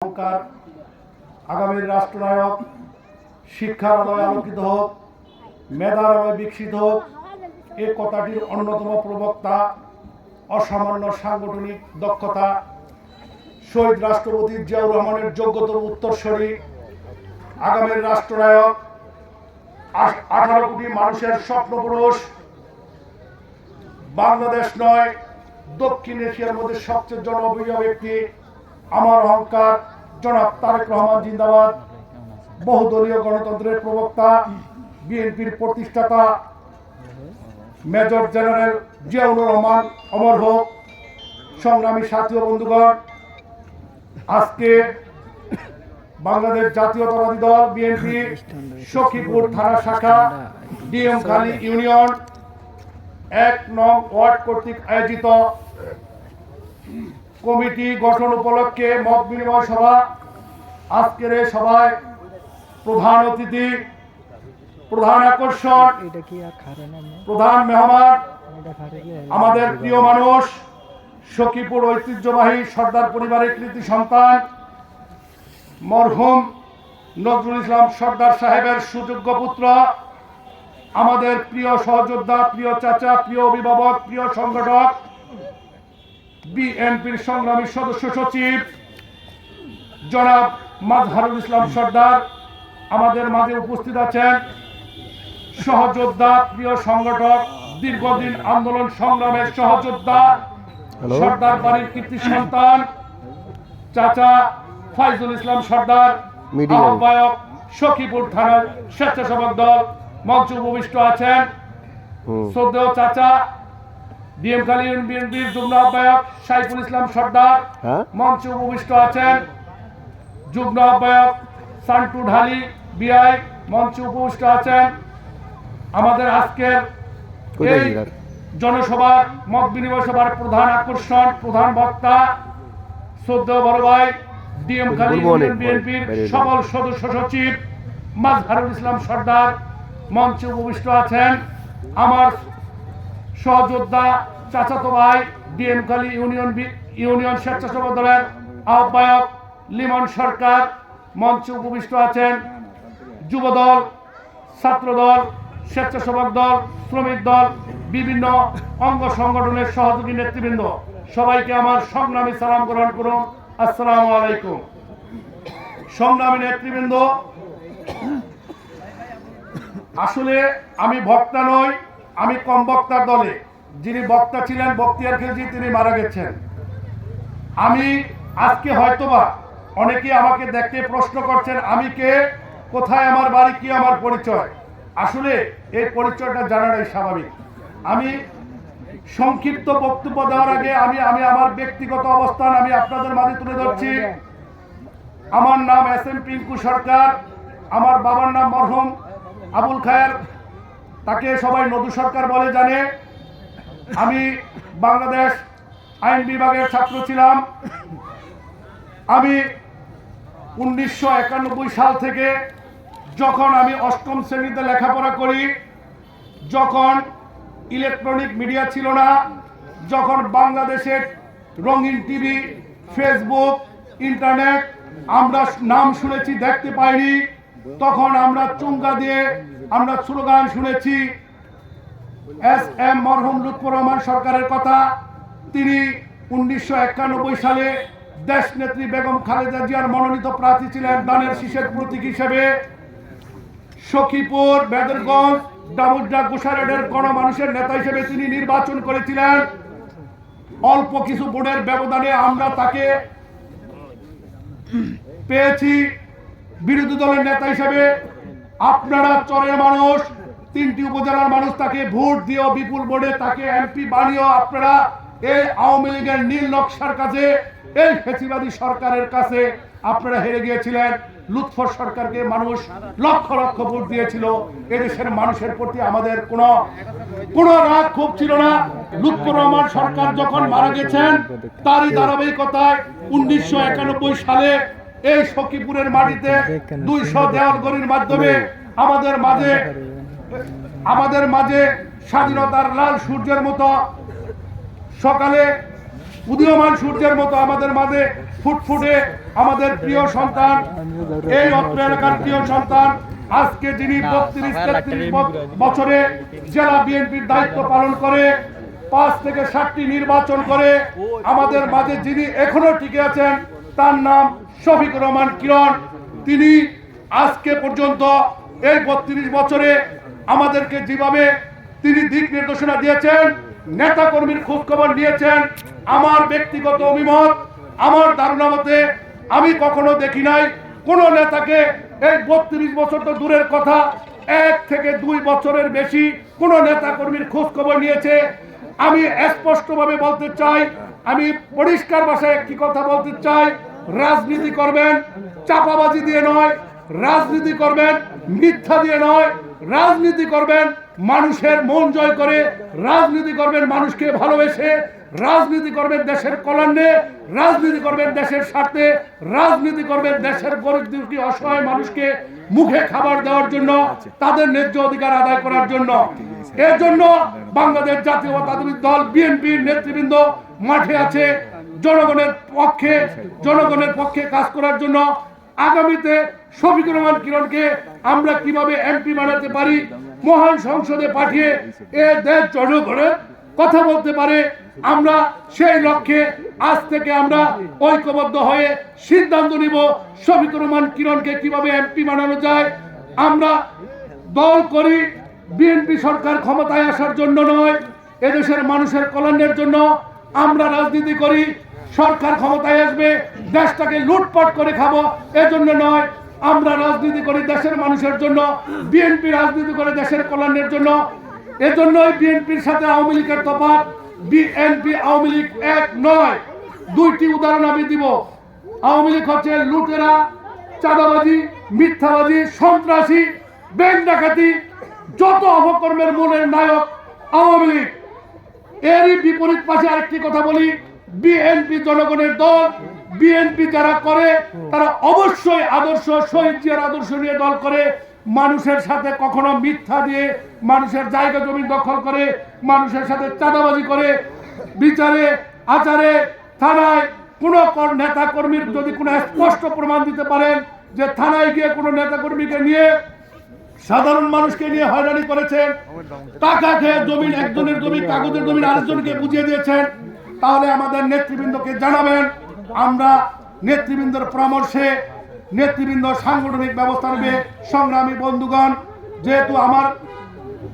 সরকার, আগামীর রাষ্ট্রনায়ক শিক্ষার আলোয় আলোকিত হোক মেধার আলোয় বিকশিত হোক, এ কথাটির অন্যতম প্রবক্তা, অসামান্য সাংগঠনিক দক্ষতা, শহীদ রাষ্ট্রপতি জিয়াউর রহমানের যোগ্যতর উত্তরস্বরী আগামীর রাষ্ট্রনায়ক আঠারো কোটি মানুষের স্বপ্নপুরুষ, বাংলাদেশ নয়, দক্ষিণ এশিয়ার মধ্যে সবচেয়ে জনপ্রিয় ব্যক্তি আমার অহংকার, জনাব তারেক রহমান জিন্দাবাদ, বহুদলীয় গণতন্ত্রের প্রবক্তা, বিএনপির প্রতিষ্ঠাতা, মেজর জেনারেল জিয়াউর রহমান অমর হোক, সংগ্রামী সাথী ও বন্ধুগণ, আজকে বাংলাদেশ জাতীয়তাবাদী দল, বিএনপি, সখীপুর থানা শাখা, ডিএম খালি ইউনিয়ন, এক নং ওয়ার্ড কর্তৃক আয়োজিত কমিটি গঠন উপলক্ষে মত বিনিময় সভা আজকের এই সভায় প্রধান অতিথি, প্রধান আকর্ষণ? প্রধান মেহমান, আমাদের প্রিয় মানুষ, সখীপুর ঐতিহ্যবাহী সর্দার পরিবারের কৃতি সন্তান, মরহুম নজরুল ইসলাম সর্দার সাহেবের সুযোগ্য পুত্র, আমাদের প্রিয় সহযোদ্ধা, প্রিয় চাচা, প্রিয় অভিভাবক, প্রিয় সংগঠক বিএনপির সংগ্রামী সদস্য সচিব জনাব মাজহারুল ইসলাম সর্দার আমাদের মাঝে উপস্থিত আছেন সহযোদ্ধা প্রিয় সংগঠক দীর্ঘদিন আন্দোলন সংগ্রামের সহযোদ্ধা সর্দার বাড়ির কীর্তি সন্তান চাচা ফাইজুল ইসলাম সর্দার. আহ্বায়ক সখীপুর থানার স্বেচ্ছাসেবক দল মঞ্চ উপবিষ্ট আছেন। শ্রদ্ধেয় চাচা ডিএম বিএনপির যুগ্ম আহ্বায়ক সাইফুল ইসলাম সর্দার। হ্যাঁ? মঞ্চে উপবিষ্ট আছেন যুগ্ম আহ্বায়ক সান্টু ঢালি বিআই। মঞ্চে উপবিষ্ট আছেন আমাদের আজকের এই জনসভার মত বিনিময় সভার প্রধান আকর্ষণ প্রধান বক্তা শ্রদ্ধেয় বড় ভাই ডিএম morning, বিএনপির সকল সদস্য সচিব মাজহারুল ইসলাম সর্দার। মঞ্চে উপবিষ্ট আছেন আমার সহযোদ্ধা চাচাতো ভাই ডিএম খালি ইউনিয়ন ইউনিয়ন স্বেচ্ছাসেবক দলের আহ্বায়ক লিমন সরকার, মঞ্চে উপবিষ্ট আছেন যুবদল, ছাত্রদল, স্বেচ্ছাসেবক দল, শ্রমিক দল, বিভিন্ন অঙ্গ সংগঠনের সহযোগী নেতৃবৃন্দ। সবাইকে আমার সংগ্রামী সালাম গ্রহণ করুন। আসসালামু আলাইকুম। সংগ্রামী নেতৃবৃন্দ, আসলে আমি ভক্তা নই আমি কম বক্তার দলে, যিনি বক্তা ছিলেন, বক্তিয়ার খিলজি তিনি মারা গেছেন। আমি আজকে হয়তোবা অনেকে আমাকে দেখতে প্রশ্ন করছেন, আমি কে? কোথায় আমার বাড়ি, কি আমার পরিচয়? আসলে এই পরিচয়টা জানাটাই স্বাভাবিক। আমি সংক্ষিপ্ত বক্তব্য দেওয়ার আগে আমি আমি আমার ব্যক্তিগত অবস্থান আমি আপনাদের মাঝে তুলে ধরছি। আমার নাম এস এম পিঙ্কু সরকার, আমার বাবার নাম মরহুম আবুল খায়ের তাকে সবাই নদু সরকার বলে জানে। আমি বাংলাদেশ আইন বিভাগের ছাত্র ছিলাম। আমি উনিশশো একানব্বই সাল থেকে যখন আমি অষ্টম শ্রেণীতে লেখাপড়া করি, যখন ইলেকট্রনিক মিডিয়া ছিল না, যখন বাংলাদেশের রঙিন টিভি, ফেসবুক, ইন্টারনেট আমরা নাম শুনেছি, দেখতে পাইনি, তখন আমরা চুঙ্গা দিয়ে আমরা স্লোগান শুনেছি, এস এম মরহুম লুৎফর রহমান সরকারের কথা। তিনি উনিশশো একানব্বই সালে দেশ নেত্রী বেগম খালেদা জিয়ার মনোনীত প্রার্থী ছিলেন, দানের শীষের প্রতীক হিসেবে। সখীপুর, বেদরগঞ্জ ডামুড্ডা গোসারেডের গণমানুষের নেতা হিসেবে তিনি নির্বাচন করেছিলেন। অল্প কিছু ভোটের ব্যবধানে আমরা তাকে পেয়েছি। বিরোধী দলের নেতা হিসেবে আপনারা চরের মানুষ, তিনটি উপজেলার মানুষ তাকে ভোট দিয়েও বিপুল ভোটে তাকে এমপি বানিয়েও আপনারা এই আওয়ামী লীগের নীল নকশার কাছে, এই ফেসিবাদী সরকারের কাছে আপনারা হেরে গিয়েছিলেন। লুৎফর সরকারকে মানুষ লক্ষ লক্ষ ভোট দিয়েছিল। এদেশের মানুষের প্রতি আমাদের কোনো কোনো রাগ খুব ছিল না। লুৎফর রহমান সরকার যখন মারা গেছেন, তারই ধারাবাহিকতায় উনিশশো একানব্বই সালে এই সখীপুরের মাটিতে দুইশো দেওয়াল গড়ির মাধ্যমে আমাদের মাঝে আমাদের মাঝে স্বাধীনতার লাল সূর্যের মতো সকালে উদীয়মান সূর্যের মতো আমাদের মাঝে ফুটফুটে আমাদের প্রিয় সন্তান এই অত্র এলাকার প্রিয় সন্তান আজকে যিনি বত্রিশ তেত্রিশ বছরে জেলা বিএনপির দায়িত্ব পালন করে পাঁচ থেকে ষাটটি নির্বাচন করে আমাদের মাঝে যিনি এখনও টিকে আছেন তার নাম শফিকুর রহমান কিরণ। তিনি আজকে পর্যন্ত এই বত্রিশ বছরে আমাদেরকে যেভাবে তিনি দিক নির্দেশনা দিয়েছেন নেতা কর্মীর খোঁজ খবর নিয়েছেন, আমার ব্যক্তিগত অভিমত, আমার ধারণা মতে আমি কখনো দেখি নাই কোন নেতাকে এই বত্রিশ বছর তো দূরের কথা, এক থেকে দুই বছরের বেশি কোন নেতা কর্মীর খোঁজ খবর নিয়েছে। আমি স্পষ্টভাবে বলতে চাই, আমি পরিষ্কার ভাষায় একটি কথা বলতে চাই রাজনীতি করবেন, চাপাবাজি দিয়ে নয়, রাজনীতি করবেন, মিথ্যা দিয়ে নয়, রাজনীতি করবেন, মানুষের মন জয় করে, রাজনীতি করবেন মানুষকে ভালোবেসে, রাজনীতি করবেন দেশের কল্যাণে, রাজনীতি করবেন দেশের স্বার্থে, রাজনীতি করবেন দেশের গরিব দুঃখী অসহায় মানুষকে মুখে খাবার দেওয়ার জন্য, তাদের ন্যায্য অধিকার আদায় করার জন্য। এর জন্য বাংলাদেশ জাতীয়তাবাদী দল, বিএনপির নেতৃবৃন্দ মাঠে আছে। জনগণের পক্ষে জনগণের পক্ষে কাজ করার জন্য আগামীতে শফিকুর রহমান কিরণকে আমরা কীভাবে এমপি বানাতে পারি, মহান সংসদে পাঠিয়ে এ দেশ জনগণের কথা বলতে পারে, আমরা সেই লক্ষ্যে আজ থেকে আমরা ঐক্যবদ্ধ হয়ে সিদ্ধান্ত নিব শফিকুর রহমান কিরণকে কীভাবে এমপি বানানো যায়। আমরা দল করি বিএনপি সরকার ক্ষমতায় আসার জন্য নয়, এদেশের মানুষের কল্যাণের জন্য আমরা রাজনীতি করি সরকার ক্ষমতায় আসবে, দেশটাকে লুটপাট করে খাব, এজন্য নয়, আমরা রাজনীতি করি দেশের মানুষের জন্য বিএনপি রাজনীতি করে দেশের কল্যাণের জন্য। এজন্যই বিএনপির সাথে আওয়ামী লীগের তফাৎ বিএনপি আওয়ামী লীগ এক নয়। দুইটি উদাহরণ আমি দিব। আওয়ামী লীগ হচ্ছে লুটেরা, চাঁদাবাজি, মিথ্যাবাজি, সন্ত্রাসী ব্যাংক ডাকাতি যত অপকর্মের মূলের নায়ক আওয়ামী লীগ। এরই বিপরীত পাশে আরেকটি কথা বলি বিএনপি জনগণের দল, বিএনপি যারা করে, তারা অবশ্যই আদর্শ শহীদ জিয়ার আদর্শ নিয়ে দল করে। মানুষের সাথে কখনো মিথ্যা দিয়ে মানুষের জায়গা জমি দখল করে, মানুষের সাথে চাঁদাবাজি করে। বিচারে, আচারে, থানায় কোনো নেতা কর্মীর যদি কোনো স্পষ্ট প্রমাণ দিতে পারেন যে থানায় গিয়ে কোনো নেতা কর্মীকে নিয়ে সাধারণ মানুষকে নিয়ে হয়রানি করেছেন, টাকা খেয়ে জমিন, একজনের জমি, কাগজের জমিন আরেকজনকে বুঝিয়ে দিয়েছেন তাহলে আমাদের নেতৃবৃন্দকে জানাবেন। আমরা নেতৃবৃন্দর পরামর্শে নেতৃবৃন্দ সাংগঠনিক ব্যবস্থা নেবে। সংগ্রামী বন্ধুগণ, যেহেতু আমার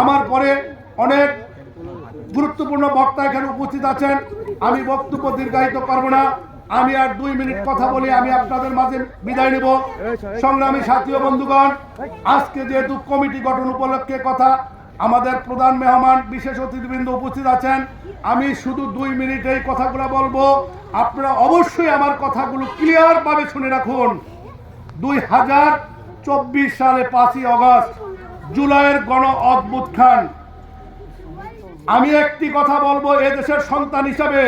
আমার পরে অনেক গুরুত্বপূর্ণ বক্তা এখানে উপস্থিত আছেন, আমি বক্তব্য দীর্ঘায়িত করব না। আমি আর দুই মিনিট কথা বলি আমি আপনাদের মাঝে বিদায় নেব। সংগ্রামী সাথী বন্ধুগণ, আজকে যেহেতু কমিটি গঠন উপলক্ষে কথা আমাদের প্রধান মেহমান, বিশেষ অতিথিবৃন্দ উপস্থিত আছেন। আমি শুধু দুই মিনিট এই কথাগুলো বলব। আপনারা অবশ্যই আমার কথাগুলো ক্লিয়ার ভাবে শুনে রাখুন। দুই হাজার চব্বিশ সালে পাঁচই অগস্ট, জুলাইয়ের গণ অদ্ভুত খান আমি একটি কথা বলব এ দেশের সন্তান হিসাবে।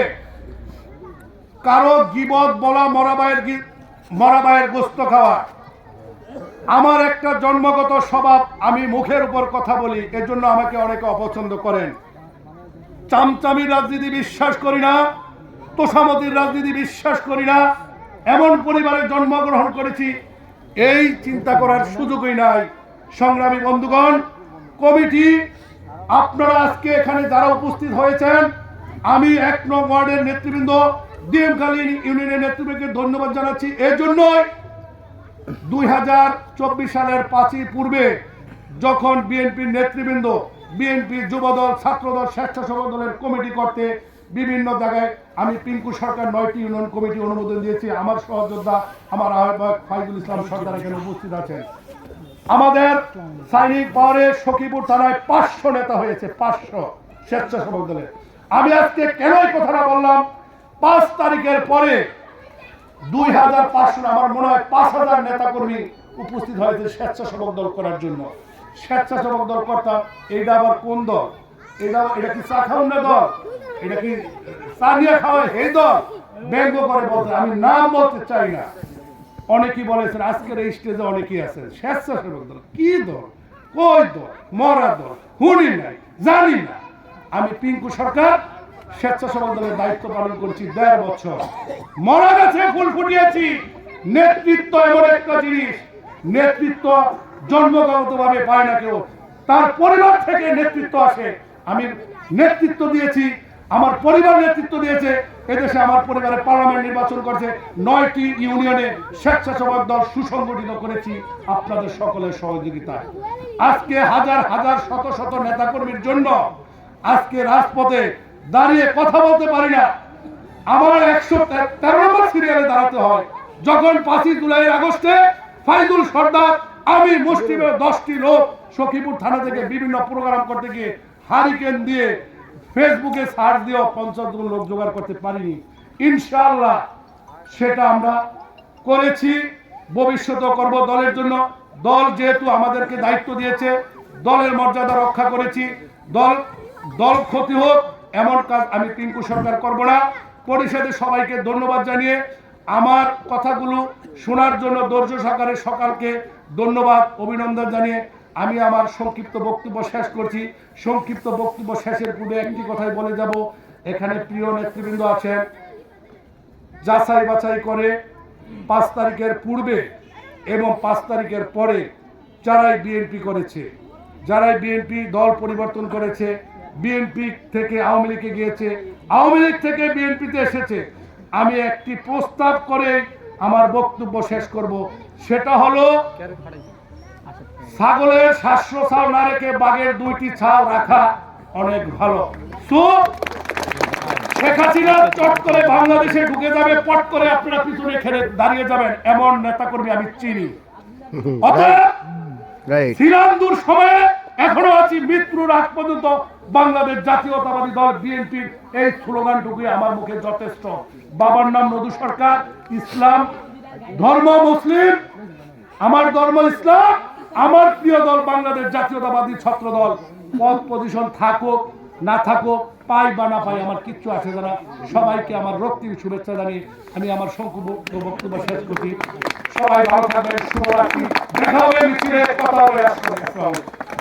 কারও গিবত বলা মরাবায়ের মরাবায়ের গোস্ত খাওয়া। আমার একটা জন্মগত স্বভাব আমি মুখের উপর কথা বলি, এজন্য আমাকে অনেকে অপছন্দ করেন। চামচামি রাজনীতি বিশ্বাস করি না, তোষামতির রাজনীতি বিশ্বাস করি না, এমন পরিবারে জন্মগ্রহণ করেছি, এই চিন্তা করার সুযোগই নাই। সংগ্রামী বন্ধুগণ, কমিটি, আপনারা আজকে এখানে যারা উপস্থিত হয়েছেন, আমি এক নং ওয়ার্ডের নেতৃবৃন্দ ডিএমখালী ইউনিয়নের নেতৃবৃন্দকে ধন্যবাদ জানাচ্ছি। এর জন্যই দুই হাজার চব্বিশ সালের পাঁচই পূর্বে যখন বিএনপির নেতৃবৃন্দ বিএনপির যুবদল, ছাত্রদল, স্বেচ্ছাসেবক দলের কমিটি করতে বিভিন্ন জায়গায় আমি পিঙ্কু সরকার নয়টি ইউনিয়ন কমিটি অনুমোদন দিয়েছি। আমার সহযোদ্ধা, আমার আহ্বায়ক ফাইজুল ইসলাম সরকার এখানে উপস্থিত আছেন। আমাদের সাইনিক পাওয়ারে সখীপুর থানায় পাঁচশো নেতা হয়েছে, পাঁচশো স্বেচ্ছাসেবক দলের। আমি আজকে কেন কথাটা বললাম? পাঁচ তারিখের পরে দুই হাজার পাঁচশো আমার মনে হয় পাঁচ হাজার উপস্থিত হয়েছে স্বেচ্ছাসেবক দল করার জন্য। স্বেচ্ছাসেবক দল এইটা আবার কোন দল? এটা এটা কি চা না দল? এটা কি চা নিয়ে এই দল? ব্যঙ্গ করে বলতে আমি নাম বলতে চাই না। অনেকেই বলেছেন, আজকের এই স্টেজে অনেকেই আছেন। স্বেচ্ছাসেবক দল, কি দল? কই দল? মরা দল, হুনি নাই, জানি না। আমি পিঙ্কু সরকার স্বেচ্ছাসেবক দলের দায়িত্ব পালন করছি দেড় বছর। মরা গেছে, ফুল ফুটিয়েছি। নেতৃত্ব এমন একটা জিনিস, নেতৃত্ব জন্মগত ভাবে পায় না কেউ। তার পরিবার থেকে নেতৃত্ব আসে। আমি নেতৃত্ব দিয়েছি, আমার পরিবার নেতৃত্ব দিয়েছে। এদেশে আমার পরিবারের পার্লামেন্ট নির্বাচন করছে। নয়টি ইউনিয়নে স্বেচ্ছাসেবক দল সুসংগঠিত করেছি। আপনাদের সকলের সহযোগিতায়। আজকে হাজার হাজার, শত শত নেতাকর্মীর জন্য আজকে রাজপথে দাঁড়িয়ে কথা বলতে পারি না। আমার একশো তেরো নম্বর সিরিয়ালে দাঁড়াতে হয়। যখন পাঁচই জুলাই আগস্টে ফাইজুল সর্দার, আমি মুসলিমের দশটি লোক সখীপুর থানা থেকে বিভিন্ন প্রোগ্রাম করতে গিয়ে হারিকেন দিয়ে ফেসবুকে সার্চ দিয়েও পঞ্চাশ জন লোক জোগাড় করতে পারিনি। ইনশাআল্লাহ সেটা আমরা করেছি। ভবিষ্যতে করব দলের জন্য। দল যেহেতু আমাদেরকে দায়িত্ব দিয়েছে, দলের মর্যাদা রক্ষা করেছি। দল দল ক্ষতি হোক এমন কাজ আমি টিঙ্কু সরকার করব না। পরিষদে সবাইকে ধন্যবাদ জানিয়ে আমার কথাগুলো শোনার জন্য ধৈর্য সহকারে সকালকে ধন্যবাদ, অভিনন্দন জানিয়ে আমি আমার সংক্ষিপ্ত বক্তব্য শেষ করছি। সংক্ষিপ্ত বক্তব্য শেষের পূর্বে একটি কথাই বলে যাব। এখানে প্রিয় নেতৃবৃন্দ আছেন। যাচাই বাছাই করে পাঁচ তারিখের পূর্বে এবং পাঁচ তারিখের পরে যারাই বিএনপি করেছে, যারাই বিএনপি দল পরিবর্তন করেছে বিএনপি থেকে আওয়ামী লীগে গিয়েছে আওয়ামী লীগ থেকে বিএনপিতে এসেছে। আমি একটি প্রস্তাব করে আমার বক্তব্য শেষ করব। সেটা হলো ছাগলের সাতশো ছাল না রেখে বাঘের দুইটি ছাল রাখা অনেক ভালো। তো শেখ হাসিনা চট করে বাংলাদেশে ঢুকে যাবে পট করে আপনারা পিছনে খেলে দাঁড়িয়ে যাবেন এমন নেতাকর্মী আমি চিনি। অতএব শ্রীরামদুর সময়ে এখনও আছি মৃত্যুর আগ পর্যন্ত। বাংলাদেশ জাতীয়তাবাদী দল বিএনপির এই স্লোগানটুকুই আমার মুখে যথেষ্ট। বাবার নাম নদু সরকার, ইসলাম, ধর্ম মুসলিম, আমার ধর্ম ইসলাম, আমার প্রিয় দল বাংলাদেশ জাতীয়তাবাদী ছাত্র দল পদ পজিশন থাকুক, না থাকুক, পাই বা না পাই, আমার কিচ্ছু আছে যারা সবাইকে আমার রক্তিম শুভেচ্ছা জানিয়ে আমি আমার সংক্ষিপ্ত বক্তব্য শেষ করছি। সবাই ভালো থাকবেন, শুভরাত্রি। দেখা হবে মিছিলে, কথা।